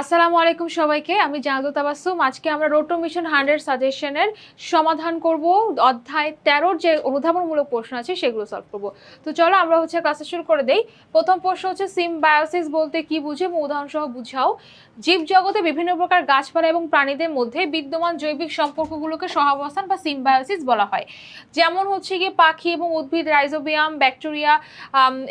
আসসালামু আলাইকুম সবাইকে, আমি জাহাদু তাবাসুম আজকে আমরা রোটো মিশন হান্ড্রেড সাজেশনের সমাধান করব। অধ্যায় তেরোর যে অনুধাবনমূলক প্রশ্ন আছে সেগুলো সলভ করব। তো চলো আমরা হচ্ছে ক্লাসে শুরু করে দেই। প্রথম প্রশ্ন হচ্ছে, সিমবায়োসিস বলতে কি বুঝে? এবং উদাহরণ সহ বুঝাও। জীবজগতে বিভিন্ন প্রকার গাছপালা এবং প্রাণীদের মধ্যে বিদ্যমান জৈবিক সম্পর্কগুলোকে সহাবস্থান বা সিমবায়োসিস বলা হয়। যেমন হচ্ছে গিয়ে পাখি এবং উদ্ভিদ, রাইজোবিয়াম, ব্যাকটেরিয়া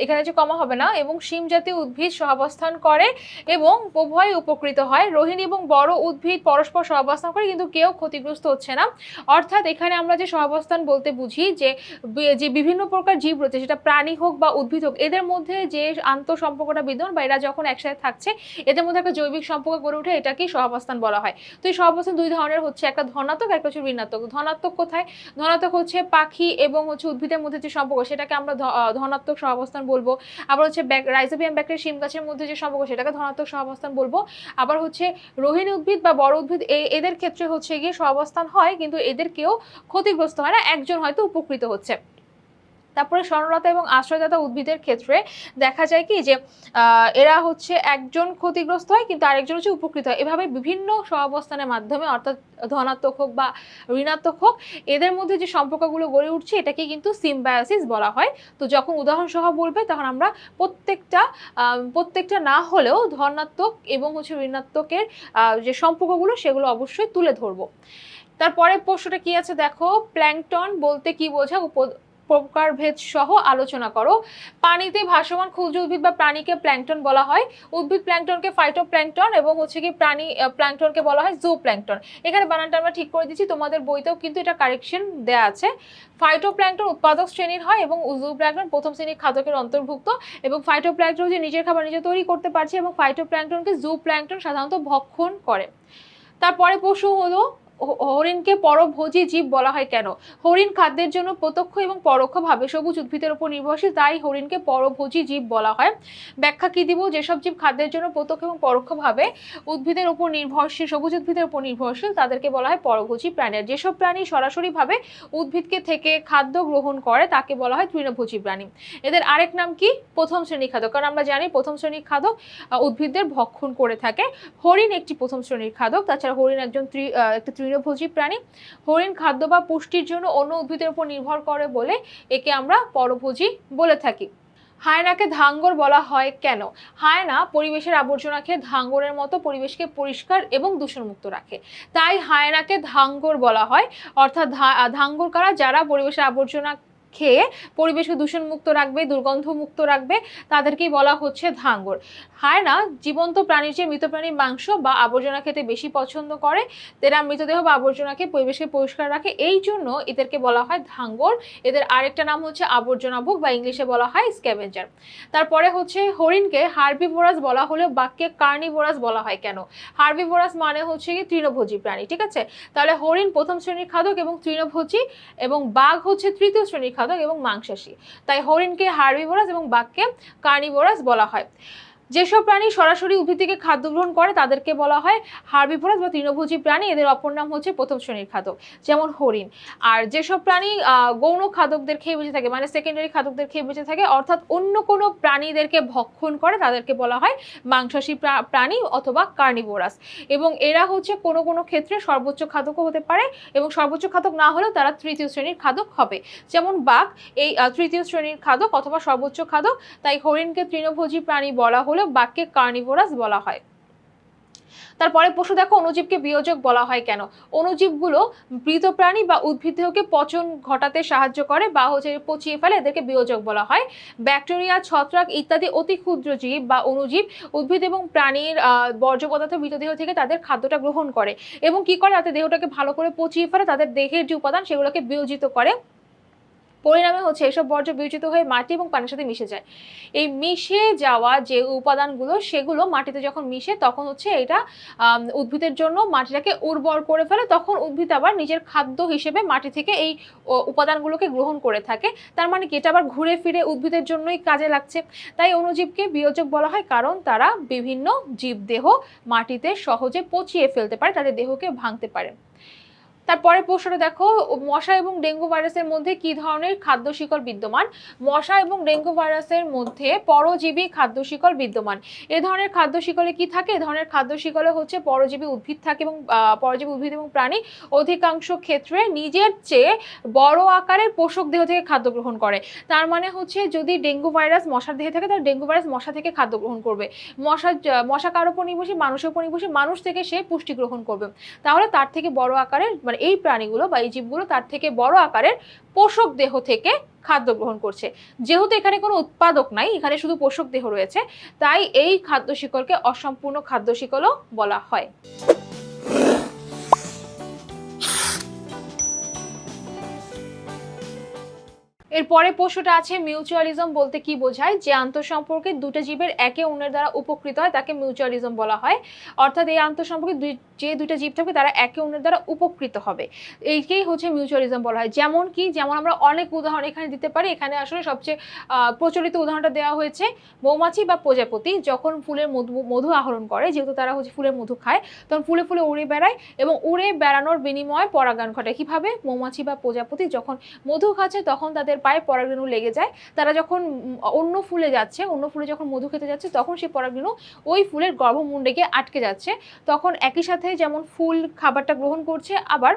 এখানে যে কমা হবে না? এবং শিম জাতীয় উদ্ভিদ সহাবস্থান করে এবং উভয় উপকৃত হয়। রোহিণী এবং বড় উদ্ভিদ পরস্পর সহাবস্থান করে, কিন্তু কেউ ক্ষতিগ্রস্ত হচ্ছে না। অর্থাৎ এখানে আমরা যে সহাবস্থান বলতে বুঝি, যে যে বিভিন্ন প্রকার জীব রয়েছে, সেটা প্রাণী হোক বা উদ্ভিদ হোক, এদের মধ্যে যে আন্তঃসম্পর্কটা বিদ্যমান বা এরা যখন একসাথে থাকছে, এদের মধ্যে একটা জৈবিক সম্পর্ক গড়ে ওঠে, এটাকেই সহাবস্থান বলা হয়। তো এই সহাবস্থান দুই ধরনের হচ্ছে, একটা ধনাত্মক, একটা হচ্ছে ঋণাত্মক। ধনাত্মক কোথায়? ধনাত্মক হচ্ছে পাখি এবং হচ্ছে উদ্ভিদের মধ্যে যে সম্পর্ক, সেটাকে আমরা ধনাত্মক সহাবস্থান বলব। আবার হচ্ছে রাইজোবিয়াম ব্যাকটেরিয়া, শিম গাছের মধ্যে যে সম্পর্ক, সেটাকে ধনাত্মক সহাবস্থান বলব। আবার হচ্ছে রোহিণী উদ্ভিদ বা বড় উদ্ভিদ এদের ক্ষেত্রে হচ্ছে গিয়ে সহাবস্থান হয়, কিন্তু এদেরকেও ক্ষতিগ্রস্ত হয় না, একজন হয়তো উপকৃত হচ্ছে। তারপরে স্বর্ণলতা এবং আশ্রয়দাতা উদ্ভিদের ক্ষেত্রে দেখা যায় কি যে এরা হচ্ছে একজন ক্ষতিগ্রস্ত হয় কিন্তু আরেকজন হচ্ছে উপকৃত হয়। এভাবে বিভিন্ন সহাবস্থানের মাধ্যমে অর্থাৎ ধনাত্মক হোক বা ঋণাত্মক হোক, এদের মধ্যে যে সম্পর্কগুলো গড়ে উঠছে এটাকে কিন্তু সিমবায়োসিস বলা হয়। তো যখন উদাহরণ সহ বলবে তখন আমরা প্রত্যেকটা প্রত্যেকটা না হলেও ধনাত্মক এবং হচ্ছে ঋণাত্মকের যে সম্পর্কগুলো সেগুলো অবশ্যই তুলে ধরবো। তারপরে প্রশ্নটা কি আছে দেখো? প্ল্যাংটন বলতে কি বোঝা উপ- প্রকারভেদ সহ আলোচনা করো। পানিতে ভাসমান ক্ষুদ্র উদ্ভিদ বা প্রাণীকে প্ল্যাংটন বলা হয়। উদ্ভিদ প্ল্যাংটনকে ফাইটোপ্ল্যাংটন এবং হচ্ছে কি প্রাণী প্ল্যাংটনকে বলা হয় জু প্ল্যাংটন এখানে বানানটা আমরা ঠিক করে দিচ্ছি তোমাদের বইতেও কিন্তু এটা কারেকশন দেয়া আছে। ফাইটো প্ল্যাংটন উৎপাদক শ্রেণির হয় এবং জু প্ল্যাংটন প্রথম শ্রেণির খাদকের অন্তর্ভুক্ত এবং ফাইটো প্ল্যাংটন যে নিজের খাবার নিজে তৈরি করতে পারছে এবং ফাইটোপ্ল্যাংটনকে জু প্ল্যাংটন সাধারণত ভক্ষণ করে। তারপরে পশু হলো হরিণকে পরভোজী জীব বলা হয় কেন? হরিণ খাদ্যের জন্য প্রত্যক্ষ এবং পরোক্ষভাবে সবুজ উদ্ভিদের উপর নির্ভরশীল, তাই হরিণকে পরভোজী জীব বলা হয়। ব্যাখ্যা কি দিব? যেসব জীব খাদ্যের জন্য প্রত্যক্ষ এবং পরোক্ষভাবে উদ্ভিদের উপর নির্ভরশীল, সবুজ উদ্ভিদের উপর নির্ভরশীল, তাদেরকে বলা হয় পরভোজী প্রাণী আর যেসব প্রাণী সরাসরিভাবে উদ্ভিদকে থেকে খাদ্য গ্রহণ করে, তাকে বলা হয় তৃণভোজী প্রাণী। এদের আরেক নাম কি? প্রথম শ্রেণির খাদক। কারণ আমরা জানি প্রথম শ্রেণির খাদক উদ্ভিদদের ভক্ষণ করে থাকে। হরিণ একটি প্রথম শ্রেণির খাদক, তাছাড়া হরিণ একজন একটি তৃণভোজী প্রাণী। হরিণ খাদ্য বা পুষ্টির জন্য অন্য উদ্ভিদের উপর নির্ভর করে বলে একে আমরা পরভোজী বলে থাকি। হায়নাকে ধাঙ্গর বলা হয় কেন? হায়না পরিবেশের আবর্জনা খেয়ে ধাঙ্গরের মতো পরিবেশকে পরিষ্কার এবং দূষণমুক্ত রাখে। তাই হায়নাকে ধাঙ্গর বলা হয়। অর্থাৎ ধাঙ্গর কারা? যারা পরিবেশের আবর্জনা খেয়ে পরিবেশকে দূষণমুক্ত রাখবে, দুর্গন্ধমুক্ত রাখবে, তাদেরকেই বলা হচ্ছে ধাঙ্গর। হায়না জীবন্ত প্রাণীর চেয়ে মৃত প্রাণীর মাংস বা আবর্জনা খেতে বেশি পছন্দ করে। এরা মৃতদেহ বা আবর্জনাকে পরিবেশকে পরিষ্কার রাখে। এই জন্য এদেরকে বলা হয় ধাঙ্গর। এদের আরেকটা নাম হচ্ছে আবর্জনা ভোগ বা ইংলিশে বলা হয় স্ক্যাভেঞ্জার। তারপরে হচ্ছে হরিণকে হার্বিভোরাস বলা হলেও বাক্যে কার্নিভোরাস বলা হয় কেন? হার্বিভোরাস মানে হচ্ছে কি তৃণভোজী প্রাণী, ঠিক আছে? তাহলে হরিণ প্রথম শ্রেণির খাদক এবং তৃণভোজী এবং বাঘ হচ্ছে তৃতীয় শ্রেণির খাদক এবং মাংসাশী। তাই হরিণকে হার্বিভোরাস এবং বাঘকে কার্নিভোরাস বলা হয়। যেসব প্রাণী সরাসরি উদ্ভিদ থেকে খাদ্য গ্রহণ করে তাদেরকে বলা হয় হার্বিভোরাস বা তৃণভোজী প্রাণী। এদের অপর নাম হচ্ছে প্রথম শ্রেণির খাদক, যেমন হরিণ। আর যেসব প্রাণী গৌণ খাদকদের খেয়ে বেঁচে থাকে মানে সেকেন্ডারি খাদকদের খেয়ে বেঁচে থাকে, অর্থাৎ অন্য কোনো প্রাণীদেরকে ভক্ষণ করে তাদেরকে বলা হয় মাংসাশী প্রা- প্রাণী অথবা কার্নিভোরাস। এবং এরা হচ্ছে কোনো কোনো ক্ষেত্রে সর্বোচ্চ খাদকও হতে পারে এবং সর্বোচ্চ খাদক না হলেও তারা তৃতীয় শ্রেণির খাদক হবে। যেমন বাঘ, এই তৃতীয় শ্রেণির খাদক অথবা সর্বোচ্চ খাদক, তাই হরিণকে তৃণভোজী প্রাণী বলা হলেও বাঘকে কার্নিভোরাস বলা হয়। তারপরে পশু দেখো, অণুজীবকে বিয়োজক বলা হয় কেন? অণুজীবগুলো মৃত প্রাণী বা উদ্ভিদ দেহকে পচন ঘটাতে সাহায্য করে বা হচ্ছে পচিয়ে ফেলে, এদেরকে বিয়োজক বলা হয়। ব্যাকটেরিয়া, ছত্রাক ইত্যাদি অতি ক্ষুদ্র জীব বা অণুজীব উদ্ভিদ এবং প্রাণীর বর্জ্য পদার্থ মৃতদেহ থেকে তাদের খাদ্যটা গ্রহণ করে এবং কি করে? তাদের দেহটাকে ভালো করে পচিয়ে ফেলে, তাদের দেহের যে উপাদান সেগুলোকে বিয়োজিত করে। পরিণামে হচ্ছে এসব বর্জ্য বিয়োজিত হয়ে মাটি এবং পানির সাথে মিশে যায়। এই মিশে যাওয়া যে উপাদানগুলো, সেগুলো মাটিতে যখন মিশে, তখন হচ্ছে এটা উদ্ভিদের জন্য মাটিটাকে উর্বর করে ফেলে। তখন উদ্ভিদ আবার নিজের খাদ্য হিসেবে মাটি থেকে এই উপাদানগুলোকে গ্রহণ করে থাকে। তার মানে কি, এটা আবার ঘুরে ফিরে উদ্ভিদের জন্যই কাজে লাগছে। তাই অণুজীবকে বিয়োজক বলা হয় কারণ তারা বিভিন্ন জীবদেহ মাটিতে সহজে পচিয়ে ফেলতে পারে, তাদের দেহকে ভাঙতে পারে। তারপরে প্রশ্নটা দেখো, মশা এবং ডেঙ্গু ভাইরাসের মধ্যে কি ধরনের খাদ্য শিকল বিদ্যমান? মশা এবং ডেঙ্গু ভাইরাসের মধ্যে পরজীবী খাদ্য শিকল বিদ্যমান। এ ধরনের খাদ্য শিকলে কি থাকে? এ ধরনের খাদ্য শিকলে হচ্ছে পরজীবী উদ্ভিদ থাকে এবং পরজীবী উদ্ভিদ এবং প্রাণী অধিকাংশ ক্ষেত্রে নিজের চেয়ে বড় আকারের পোষক দেহ থেকে খাদ্য গ্রহণ করে। তার মানে হচ্ছে যদি ডেঙ্গু ভাইরাস মশার দেহে থাকে, তাহলে ডেঙ্গু ভাইরাস মশা থেকে খাদ্য গ্রহণ করবে। মশা মশা কার উপর নির্ভরশীল? মানুষের উপর নির্ভরশীল। মানুষ থেকে সে পুষ্টি গ্রহণ করবে। তাহলে তার থেকে বড় আকারের মানে এই প্রাণীগুলো বা এই জীবগুলো তার থেকে বড় আকারের পোষক দেহ থেকে খাদ্য গ্রহণ করছে। যেহেতু এখানে কোনো উৎপাদক নাই, এখানে শুধু পোষক দেহ রয়েছে, তাই এই খাদ্য শিকলকে অসম্পূর্ণ খাদ্য শিকলও বলা হয়। এরপরে প্রশ্নটা আছে মিউচুয়ালিজম বলতে কি বোঝায়? যে আন্তঃসম্পর্কে দুটো জীবের একে অন্যের দ্বারা উপকৃত হয়, তাকে মিউচুয়ালিজম বলা হয়। অর্থাৎ এই আন্তঃসম্পর্কে যে দুইটা জীব থাকবে তারা একে অন্যের দ্বারা উপকৃত হবে। এইকেই হচ্ছে মিউচুয়ালিজম বলা হয়। যেমন কি, যেমন আমরা অনেক উদাহরণ এখানে দিতে পারি। এখানে আসলে সবচেয়ে প্রচলিত উদাহরণটা দেওয়া হয়েছে, মৌমাছি বা প্রজাপতি যখন ফুলের মধু মধু আহরণ করে, যেহেতু তারা হচ্ছে ফুলের মধু খায়, তখন ফুলে ফুলে উড়ে বেড়ায় এবং উড়ে বেড়ানোর বিনিময়ে পরাগায়ন ঘটে কীভাবে? মৌমাছি বা প্রজাপতি যখন মধু খাচ্ছে, তখন তাদের পায়ে, পরাগরেণু লেগে যায়। তারা যখন অন্য ফুলে যাচ্ছে, অন্য ফুলে যখন মধু খেতে যাচ্ছে, তখন সেই পরাগরেণু ওই ফুলের গর্ভমুণ্ডে গিয়ে আটকে যাচ্ছে। তখন একই সাথে যেমন ফুল খাবারটা গ্রহণ করছে, আবার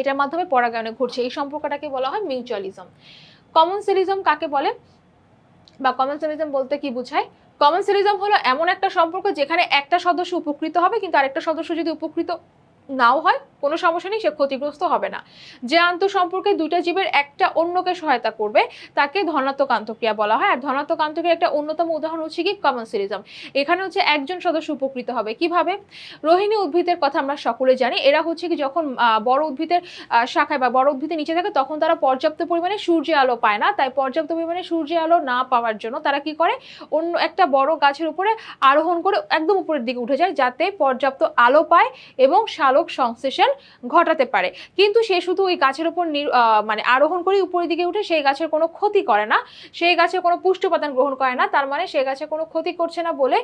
এটার মাধ্যমে পরাগায়নে ঘটছে। এই সম্পর্কটাকে বলা হয় মিউচুয়ালিজম। কমনসেলিজম কাকে বলে? বা কমনসেলিজম বলতে কি বোঝায়? কমনসেলিজম হলো এমন একটা সম্পর্ক যেখানে একটা সদস্য উপকৃত হবে, কিন্তু আরেকটা সদস্য যদি উপকৃত নাও হয়, কোনো সমস্যা নেই, সে ক্ষতিগ্রস্ত হবে না। যে আন্তঃসম্পর্কে দুইটা জীবের একটা অন্যকে সহায়তা করবে, তাকে ধনাত্মক আন্তঃক্রিয়া বলা হয়। আর ধনাত্মক আন্তঃক্রিয়া একটা অন্যতম উদাহরণ হচ্ছে কি? কমনসেলিজম এখানে হচ্ছে একজন সদস্য উপকৃত হবে। কীভাবে? রোহিণী উদ্ভিদের কথা আমরা সকলে জানি। এরা হচ্ছে কি যখন বড় উদ্ভিদের শাখায় বা বড় উদ্ভিদের নিচে থাকে, তখন তারা পর্যাপ্ত পরিমাণে সূর্যের আলো পায় না। তাই পর্যাপ্ত পরিমাণে সূর্যের আলো না পাওয়ার জন্য তারা কি করে? অন্য একটা বড় গাছের উপরে আরোহণ করে একদম উপরের দিকে উঠে যায়, যাতে পর্যাপ্ত আলো পায় এবং শালক সংশ্লেষণ ঘটাতে পারে। কিন্তু সে শুধু ওই গাছের উপর মানে আরোহণ করে উপরের দিকে উঠে সেই গাছের কোনো ক্ষতি করে না। সেই গাছে কোনো পুষ্ট উপাদান গ্রহণ করে না। তার মানে সে গাছে কোনো ক্ষতি করছে না বলে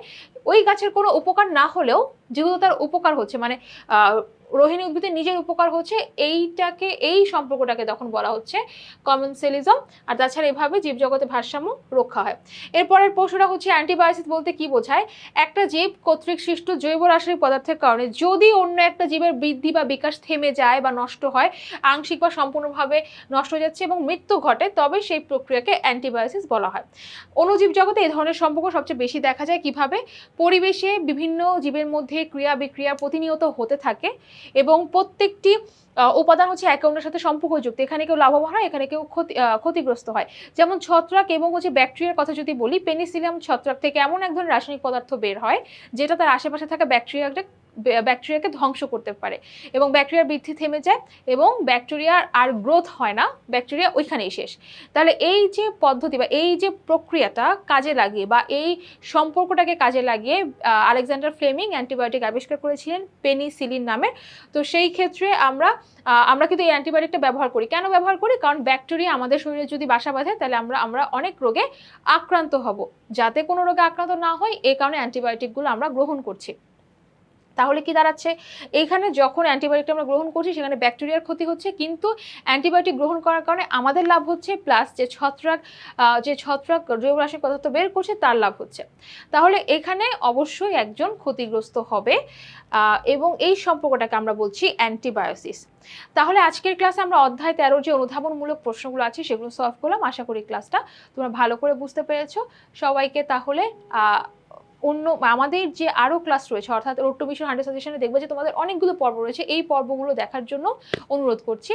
ওই গাছের কোনো উপকার না হলেও যেহেতু তার উপকার হচ্ছে মানে রোহিণী উদ্ভিদের নিজের উপকার হচ্ছে, এইটাকে, এই সম্পর্কটাকে তখন বলা হচ্ছে কমনসেলিজম আর তাছাড়া এভাবে জীবজগতে ভারসাম্য রক্ষা হয়। এরপরের পশুরা হচ্ছে অ্যান্টিবায়োটিক বলতে কি বোঝায়? একটা জীব কর্তৃক সৃষ্ট জৈব রাসায়নিক পদার্থের কারণে যদি অন্য একটা জীবের বৃদ্ধি বা বিকাশ থেমে যায় বা নষ্ট হয়, আংশিক বা সম্পূর্ণভাবে নষ্ট হয়ে যাচ্ছে এবং মৃত্যু ঘটে, তবে সেই প্রক্রিয়াকে অ্যান্টিবায়োসিস বলা হয়। অণুজীব জগতে এই ধরনের সম্পর্ক সবচেয়ে বেশি দেখা যায় কীভাবে? পরিবেশে বিভিন্ন জীবের মধ্যে ক্রিয়া বিক্রিয়া প্রতিনিয়ত হতে থাকে। এবং প্রত্যেকটি উপাদান হচ্ছে একে অন্যের সাথে সম্পর্কযুক্ত। এখানে কেউ লাভবান হয়, এখানে কেউ ক্ষতি ক্ষতিগ্রস্ত হয়। যেমন ছত্রাক এবং হচ্ছে ব্যাকটেরিয়ার কথা যদি বলি পেনিসিলিয়াম ছত্রাক থেকে এমন এক ধরনের রাসায়নিক পদার্থ বের হয়, যেটা তার আশেপাশে থাকা ব্যাকটেরিয়াকে ব্যাকটেরিয়াকে ধ্বংস করতে পারে এবং ব্যাকটেরিয়ার বৃদ্ধি থেমে যায় এবং ব্যাকটেরিয়ার আর গ্রোথ হয় না, ব্যাকটেরিয়া ওইখানেই শেষ। তাহলে এই যে পদ্ধতি বা এই যে প্রক্রিয়াটা কাজে লাগিয়ে বা এই সম্পর্কটাকে কাজে লাগিয়ে আলেকজান্ডার ফ্লেমিং অ্যান্টিবায়োটিক আবিষ্কার করেছিলেন পেনিসিলিন নামের। তো সেই ক্ষেত্রে আমরা আমরা কিন্তু এই অ্যান্টিবায়োটিকটা ব্যবহার করি। কেন ব্যবহার করি? কারণ ব্যাকটেরিয়া আমাদের শরীরে যদি বাসা বাঁধে, তাহলে আমরা আমরা অনেক রোগে আক্রান্ত হব। যাতে কোনো রোগে আক্রান্ত না হয় এই কারণে অ্যান্টিবায়োটিকগুলো আমরা গ্রহণ করছি। তাহলে কি দাঁড়াচ্ছে? এইখানে যখন অ্যান্টিবায়োটিক আমরা গ্রহণ করছি, সেখানে ব্যাকটেরিয়ার ক্ষতি হচ্ছে, কিন্তু অ্যান্টিবায়োটিক গ্রহণ করার কারণে আমাদের লাভ হচ্ছে প্লাস যে ছত্রাক যে ছত্রাক জৈব রাসায়নিক পদার্থ বের করছে, তার লাভ হচ্ছে। তাহলে এখানে অবশ্যই একজন ক্ষতিগ্রস্ত হবে এবং এই সম্পর্কটাকে আমরা বলছি অ্যান্টিবায়োসিস তাহলে আজকের ক্লাসে আমরা অধ্যায় তেরোর যে অনুধাবনমূলক প্রশ্নগুলো আছে, সেগুলো সলভ করলাম। আশা করি ক্লাসটা তোমরা ভালো করে বুঝতে পেরেছ। সবাইকে তাহলে অন্য আমাদের যে আরও ক্লাস রয়েছে, অর্থাৎ রোড টু মিশন হান্ড্রেড সাজেশনে দেখবে যে তোমাদের অনেকগুলো পর্ব রয়েছে। এই পর্বগুলো দেখার জন্য অনুরোধ করছি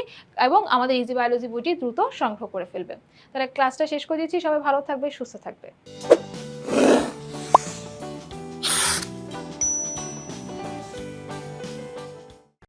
এবং আমাদের ইজি বায়োলজি বইটি দ্রুত সংগ্রহ করে ফেলবে। তাহলে ক্লাসটা শেষ করে দিচ্ছি। সবাই ভালো থাকবে, সুস্থ থাকবে।